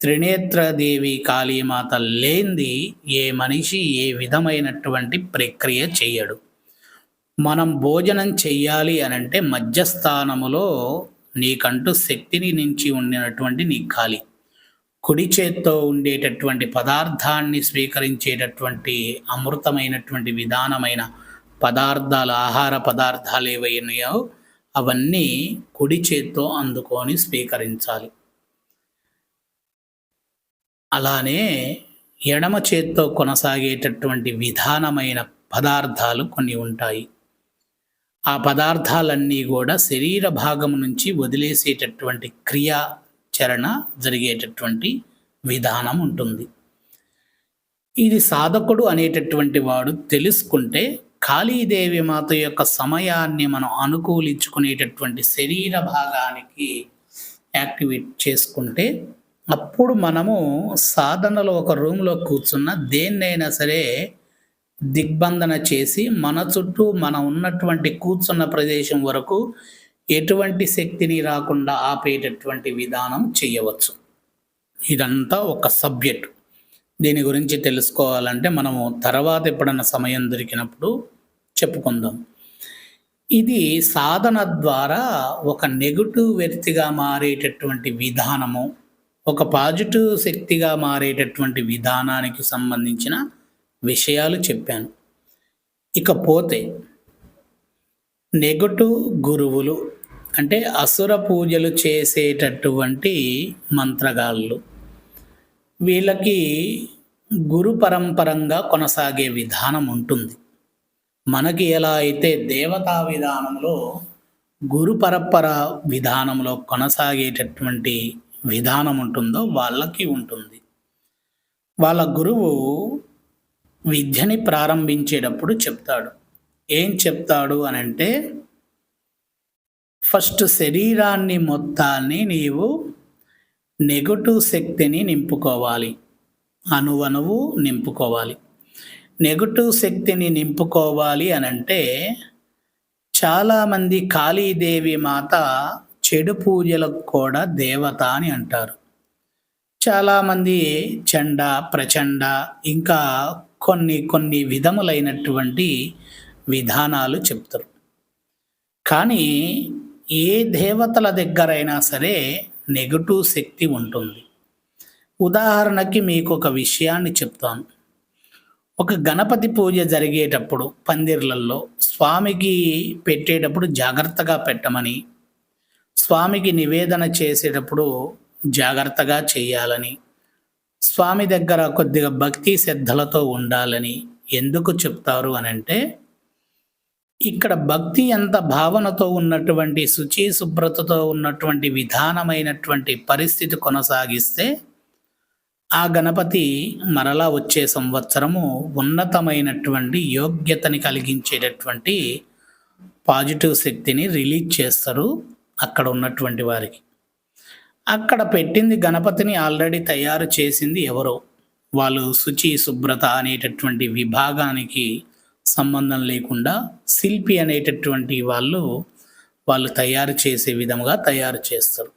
త్రినేత్రదేవి కాళీమాత లేనిది ఏ మనిషి ఏ విధమైనటువంటి ప్రక్రియ చెయ్యడు మనం భోజనం చెయ్యాలి అనంటే మధ్యస్థానములో నీకంటూ శక్తిని నుంచి ఉండినటువంటి నీ ఖాళీ కుడి చేత్తో ఉండేటటువంటి పదార్థాన్ని స్వీకరించేటటువంటి అమృతమైనటువంటి విధానమైన పదార్థాలు ఆహార పదార్థాలు ఏవైనాయో అవన్నీ కుడి చేత్తో అందుకొని స్వీకరించాలి. అలానే ఎడమ చేత్తో కొనసాగేటటువంటి విధానమైన పదార్థాలు కొన్ని ఉంటాయి. ఆ పదార్థాలన్నీ కూడా శరీర భాగం నుంచి వదిలేసేటటువంటి క్రియాచరణ జరిగేటటువంటి విధానం ఉంటుంది. ఇది సాధకుడు అనేటటువంటి వాడు తెలుసుకుంటే కాళీదేవి మాత యొక్క సమయాన్ని మనం అనుకూలించుకునేటటువంటి శరీర భాగానికి యాక్టివేట్ చేసుకుంటే అప్పుడు మనము సాధనలో ఒక రూమ్లో కూర్చున్న దేన్నైనా సరే దిగ్బంధన చేసి మన చుట్టూ మనం ఉన్నటువంటి కూర్చున్న ప్రదేశం వరకు ఎటువంటి శక్తిని రాకుండా ఆపేటటువంటి విధానం చేయవచ్చు. ఇదంతా ఒక సబ్జెక్ట్. దీని గురించి తెలుసుకోవాలంటే మనము తర్వాత ఎప్పుడన్నా సమయం దొరికినప్పుడు చెప్పుకుందాం. ఇది సాధన ద్వారా ఒక నెగటివ్ వ్యక్తిగా మారేటటువంటి విధానము. ఒక పాజిటివ్ శక్తిగా మారేటటువంటి విధానానికి సంబంధించిన విషయాలు చెప్పాను. ఇకపోతే నెగటివ్ గురువులు అంటే అసుర పూజలు చేసేటటువంటి మంత్రగాళ్ళు వీళ్ళకి గురు పరంపరంగా కొనసాగే విధానం ఉంటుంది. మనకి ఎలా అయితే దేవతా విధానంలో గురు పరంపర విధానంలో కొనసాగేటటువంటి విధానం ఉంటుందో వాళ్ళకి ఉంటుంది. వాళ్ళ గురువు విద్యని ప్రారంభించేటప్పుడు చెప్తాడు. ఏం చెప్తాడు అని అంటే ఫస్ట్ శరీరాన్ని మొత్తాన్ని నీవు నెగటివ్ శక్తిని నింపుకోవాలి. అణువణువు నింపుకోవాలి. నెగటివ్ శక్తిని నింపుకోవాలి అనంటే చాలామంది కాళీదేవి మాత చెడు పూజలకు కూడా దేవత అని అంటారు. చాలామంది చండ ప్రచండ ఇంకా కొన్ని కొన్ని విధములైనటువంటి విధానాలు చెప్తారు. కానీ ఏ దేవతల దగ్గరైనా సరే నెగటివ్ శక్తి ఉంటుంది. ఉదాహరణకి మీకు ఒక విషయాన్ని చెప్తాను. ఒక గణపతి పూజ జరిగేటప్పుడు పందిర్లలో స్వామికి పెట్టేటప్పుడు జాగ్రత్తగా పెట్టమని స్వామికి నివేదన చేసేటప్పుడు జాగ్రత్తగా చేయాలని స్వామి దగ్గర కొద్దిగా భక్తి శ్రద్ధలతో ఉండాలని ఎందుకు చెప్తారు అని అంటే ఇక్కడ భక్తి ఎంత భావనతో ఉన్నటువంటి శుచి శుభ్రతతో ఉన్నటువంటి విధానమైనటువంటి పరిస్థితి కొనసాగిస్తే ఆ గణపతి మరలా వచ్చే సంవత్సరము ఉన్నతమైనటువంటి యోగ్యతని కలిగించేటటువంటి పాజిటివ్ శక్తిని రిలీజ్ చేస్తారు. అక్కడ ఉన్నటువంటి వారికి. అక్కడ పెట్టింది గణపతిని ఆల్రెడీ తయారు చేసింది ఎవరో? వాళ్ళు శుచి శుభ్రత అనేటటువంటి విభాగానికి సంబంధం లేకుండా శిల్పి అనేటటువంటి వాళ్ళు వాళ్ళు తయారు చేసే విధముగా తయారు చేస్తారు.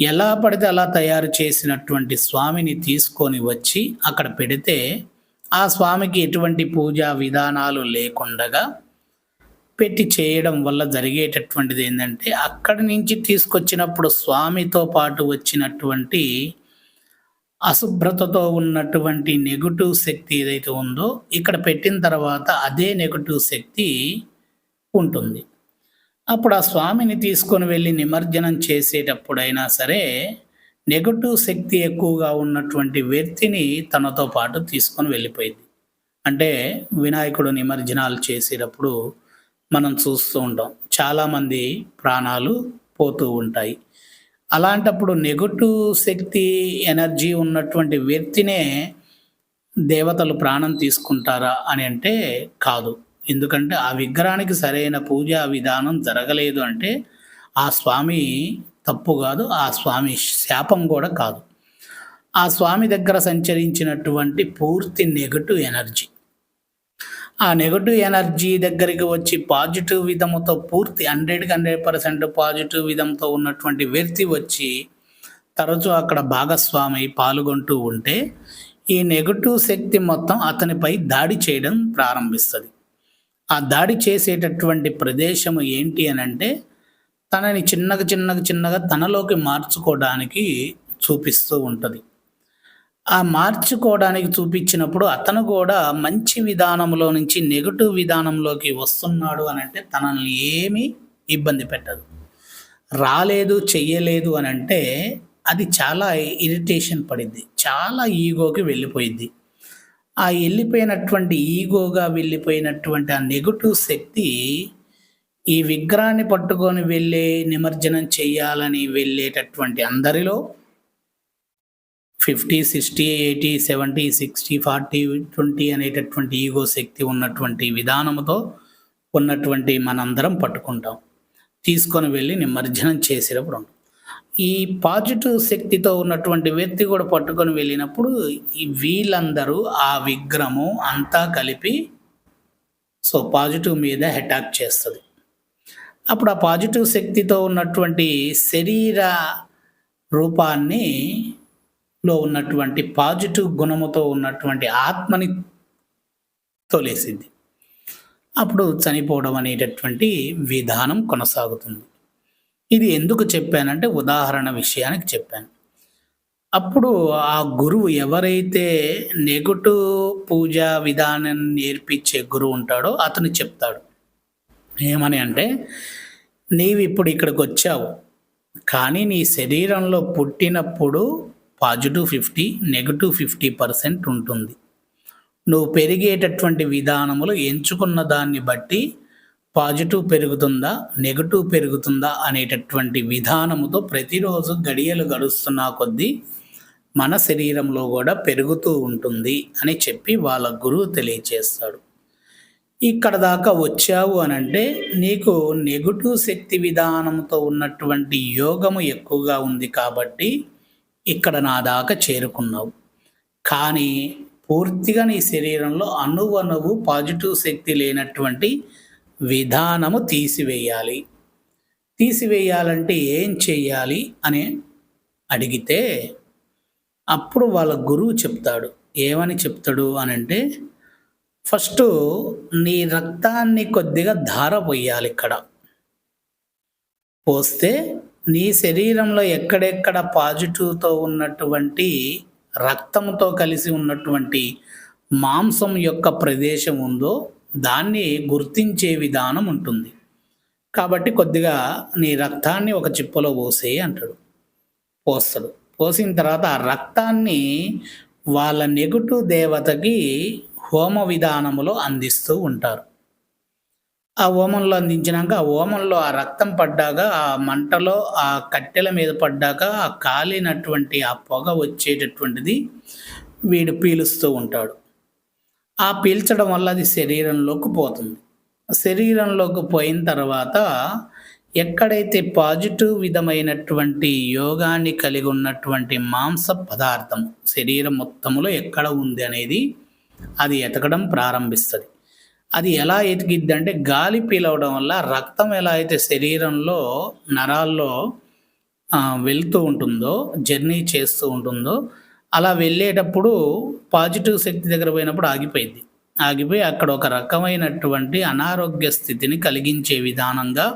ఎలా పడితే అలా తయారు చేసినటువంటి స్వామిని తీసుకొని వచ్చి అక్కడ పెడితే ఆ స్వామికి ఎటువంటి పూజా విధానాలు లేకుండగా పెట్టి చేయడం వల్ల జరిగేటటువంటిది ఏంటంటే అక్కడి నుంచి తీసుకొచ్చినప్పుడు స్వామితో పాటు వచ్చినటువంటి అశుభ్రతతో ఉన్నటువంటి నెగటివ్ శక్తి ఏదైతే ఉందో ఇక్కడ పెట్టిన తర్వాత అదే నెగటివ్ శక్తి ఉంటుంది. అప్పుడు ఆ స్వామిని తీసుకొని వెళ్ళి నిమజ్జనం చేసేటప్పుడైనా సరే నెగటివ్ శక్తి ఎక్కువగా ఉన్నటువంటి వ్యక్తిని తనతో పాటు తీసుకొని వెళ్ళిపోయింది. అంటే వినాయకుడు నిమజ్జనాలు చేసేటప్పుడు మనం చూస్తూ ఉంటాం. చాలామంది ప్రాణాలు పోతూ ఉంటాయి. అలాంటప్పుడు నెగటివ్ శక్తి ఎనర్జీ ఉన్నటువంటి వ్యక్తినే దేవతలు ప్రాణం తీసుకుంటారా అని అంటే కాదు. ఎందుకంటే ఆ విగ్రహానికి సరైన పూజా విధానం జరగలేదు అంటే ఆ స్వామి తప్పు కాదు ఆ స్వామి శాపం కూడా కాదు. ఆ స్వామి దగ్గర సంచరించినటువంటి పూర్తి నెగటివ్ ఎనర్జీ. ఆ నెగటివ్ ఎనర్జీ దగ్గరికి వచ్చి పాజిటివ్ విధముతో పూర్తి హండ్రెడ్కి హండ్రెడ్ పర్సెంట్ పాజిటివ్ విధంతో ఉన్నటువంటి వ్యక్తి వచ్చి తరచూ అక్కడ భాగస్వామి పాల్గొంటూ ఉంటే ఈ నెగటివ్ శక్తి మొత్తం అతనిపై దాడి చేయడం ప్రారంభిస్తుంది. ఆ దాడి చేసేటటువంటి ప్రదేశము ఏంటి అని అంటే తనని చిన్నగా చిన్నగా చిన్నగా తనలోకి మార్చుకోవడానికి చూపిస్తూ ఉంటుంది. ఆ మార్చుకోవడానికి చూపించినప్పుడు అతను కూడా మంచి విధానంలో నుంచి నెగటివ్ విధానంలోకి వస్తున్నాడు అని అంటే తనని ఏమీ ఇబ్బంది పెట్టదు. రాలేదు చెయ్యలేదు అని అంటే అది చాలా ఇరిటేషన్ పడిద్ది. చాలా ఈగోకి వెళ్ళిపోయిద్ది. ఆ వెళ్ళిపోయినటువంటి ఈగోగా వెళ్ళిపోయినటువంటి ఆ నెగటివ్ శక్తి ఈ విగ్రహాన్ని పట్టుకొని వెళ్ళే నిమజ్జనం చేయాలని వెళ్ళేటటువంటి అందరిలో fifty sixty eighty seventy sixty forty twenty అనేటటువంటి ఈగో శక్తి ఉన్నటువంటి విధానంతో ఉన్నటువంటి మనందరం పట్టుకుంటాం. తీసుకొని వెళ్ళి నిమజ్జనం చేసేటప్పుడు ఉంటాం. ఈ పాజిటివ్ శక్తితో ఉన్నటువంటి వ్యక్తి కూడా పట్టుకొని వెళ్ళినప్పుడు ఈ వీళ్ళందరూ ఆ విగ్రహము అంతా కలిపి సో పాజిటివ్ మీద అటాక్ చేస్తుంది. అప్పుడు ఆ పాజిటివ్ శక్తితో ఉన్నటువంటి శరీర రూపాన్ని లో ఉన్నటువంటి పాజిటివ్ గుణముతో ఉన్నటువంటి ఆత్మని తొలేసింది. అప్పుడు చనిపోవడం అనేటటువంటి విధానం కొనసాగుతుంది. ఇది ఎందుకు చెప్పానంటే ఉదాహరణ విషయానికి చెప్పాను. అప్పుడు ఆ గురువు ఎవరైతే నెగటివ్ పూజా విధానం నేర్పించే గురువు ఉంటాడో అతను చెప్తాడు. ఏమని అంటే నీవు ఇప్పుడు ఇక్కడికి వచ్చావు కానీ నీ శరీరంలో పుట్టినప్పుడు positive fifty negative fifty percent ఉంటుంది. నువ్వు పెరిగేటటువంటి విధానములు ఎంచుకున్న దాన్ని బట్టి పాజిటివ్ పెరుగుతుందా నెగటివ్ పెరుగుతుందా అనేటటువంటి విధానముతో ప్రతిరోజు గడియలు గడుస్తున్న కొద్దీ మన శరీరంలో కూడా పెరుగుతూ ఉంటుంది అని చెప్పి వాళ్ళ గురువు తెలియచేస్తాడు. ఇక్కడ దాకా వచ్చావు అని అంటే నీకు నెగటివ్ శక్తి విధానంతో ఉన్నటువంటి యోగము ఎక్కువగా ఉంది కాబట్టి ఇక్కడ నా దాకా చేరుకున్నావు. కానీ పూర్తిగా నీ శరీరంలో అణువణువు పాజిటివ్ శక్తి లేనటువంటి విధానము తీసివేయాలి. తీసివేయాలంటే ఏం చేయాలి అని అడిగితే అప్పుడు వాళ్ళ గురువు చెప్తాడు. ఏమని చెప్తాడు అని అంటే ఫస్ట్ నీ రక్తాన్ని కొద్దిగా ధార పోయాలి ఇక్కడ. పోస్తే నీ శరీరంలో ఎక్కడెక్కడ పాజిటివ్తో ఉన్నటువంటి రక్తంతో కలిసి ఉన్నటువంటి మాంసం యొక్క ప్రదేశం ఉందో దాన్ని గుర్తించే విధానం ఉంటుంది. కాబట్టి కొద్దిగా నీ రక్తాన్ని ఒక చిప్పలో పోసే అంటాడు. పోస్తాడు. పోసిన తర్వాత ఆ రక్తాన్ని వాళ్ళ నెగటివ్ దేవతకి హోమ విధానములో అందిస్తూ ఉంటారు. ఆ ఓమంలో అందించినాక ఆ ఓమంలో ఆ రక్తం పడ్డాక ఆ మంటలో ఆ కట్టెల మీద పడ్డాక ఆ కాలినటువంటి ఆ పొగ వచ్చేటటువంటిది వీడు పీలుస్తూ ఉంటాడు. ఆ పీల్చడం వల్ల అది శరీరంలోకి పోతుంది. శరీరంలోకి పోయిన తర్వాత ఎక్కడైతే పాజిటివ్ విధమైనటువంటి యోగాన్ని కలిగి ఉన్నటువంటి మాంస పదార్థం శరీరం మొత్తంలో ఎక్కడ ఉంది అనేది అది ఎతకడం ప్రారంభిస్తుంది. అది ఎలా ఎతికిద్ది అంటే గాలి పీలవడం వల్ల రక్తం ఎలా అయితే శరీరంలో నరాల్లో వెళ్తూ ఉంటుందో జర్నీ చేస్తూ ఉంటుందో అలా వెళ్ళేటప్పుడు పాజిటివ్ శక్తి దగ్గర పోయినప్పుడు ఆగిపోయింది ఆగిపోయి అక్కడ ఒక రకమైనటువంటి అనారోగ్య స్థితిని కలిగించే విధానంగా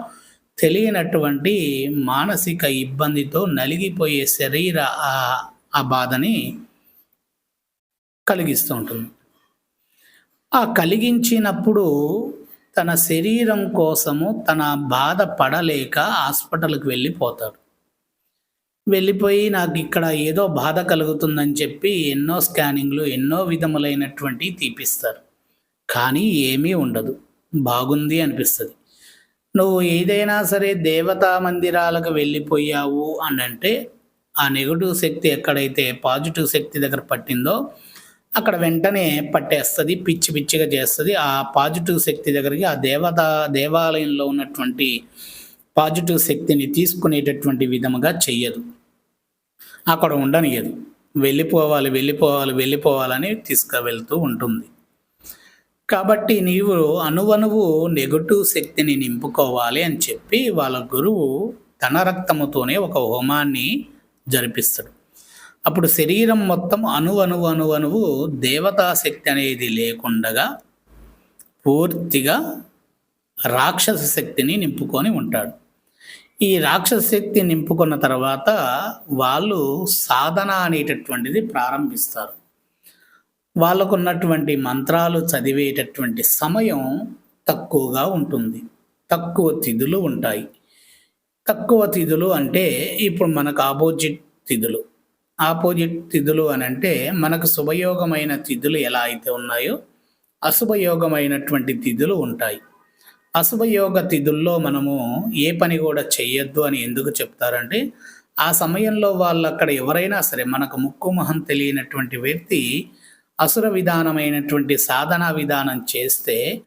తెలియనటువంటి మానసిక ఇబ్బందితో నలిగిపోయే శరీర ఆ బాధని కలిగిస్తూ ఉంటుంది. ఆ కలిగించినప్పుడు తన శరీరం కోసము తన బాధ పడలేక హాస్పిటల్కి వెళ్ళిపోతాడు. వెళ్ళిపోయి నాకు ఇక్కడ ఏదో బాధ కలుగుతుందని చెప్పి ఎన్నో స్కానింగ్లు ఎన్నో విధములైనటువంటి తీపిస్తారు. కానీ ఏమీ ఉండదు. బాగుంది అనిపిస్తుంది. నువ్వు ఏదైనా సరే దేవతా మందిరాలకు వెళ్ళిపోయావు అని అంటే ఆ నెగటివ్ శక్తి ఎక్కడైతే పాజిటివ్ శక్తి దగ్గర పట్టిందో అక్కడ వెంటనే పట్టేస్తుంది పిచ్చి పిచ్చిగా చేస్తుంది. ఆ పాజిటివ్ శక్తి దగ్గరికి ఆ దేవత దేవాలయంలో ఉన్నటువంటి పాజిటివ్ శక్తిని తీసుకునేటటువంటి విధముగా చెయ్యదు. అక్కడ ఉండనియదు వెళ్ళిపోవాలి వెళ్ళిపోవాలి వెళ్ళిపోవాలని తీసుకువెళ్తూ ఉంటుంది. కాబట్టి నీవు అనువనువు నెగటివ్ శక్తిని నింపుకోవాలి అని చెప్పి వాళ్ళ గురువు తన రక్తముతోనే ఒక హోమాన్ని జరిపిస్తాడు. అప్పుడు శరీరం మొత్తం అణువు అణువు అణువు అణువు దేవతా శక్తి అనేది లేకుండగా పూర్తిగా రాక్షస శక్తిని నింపుకొని ఉంటాడు. ఈ రాక్షస శక్తి నింపుకున్న తర్వాత వాళ్ళు సాధన అనేటటువంటిది ప్రారంభిస్తారు. వాళ్ళకున్నటువంటి మంత్రాలు చదివేటటువంటి సమయం తక్కువగా ఉంటుంది. తక్కువ తిథులు ఉంటాయి. తక్కువ తిథులు అంటే ఇప్పుడు మనకు ఆపోజిట్ తిథులు. ఆపోజిట్ తిథులు అని అంటే మనకు శుభయోగమైన తిథులు ఎలా అయితే ఉన్నాయో అశుభయోగమైనటువంటి తిథులు ఉంటాయి. అశుభయోగ తిథుల్లో మనము ఏ పని కూడా చెయ్యొద్దు అని ఎందుకు చెప్తారంటే ఆ సమయంలో వాళ్ళు అక్కడ ఎవరైనా సరే మనకు ముక్కు మొహం తెలియనటువంటి వ్యక్తి అసుర విధానమైనటువంటి సాధనా విధానం చేస్తే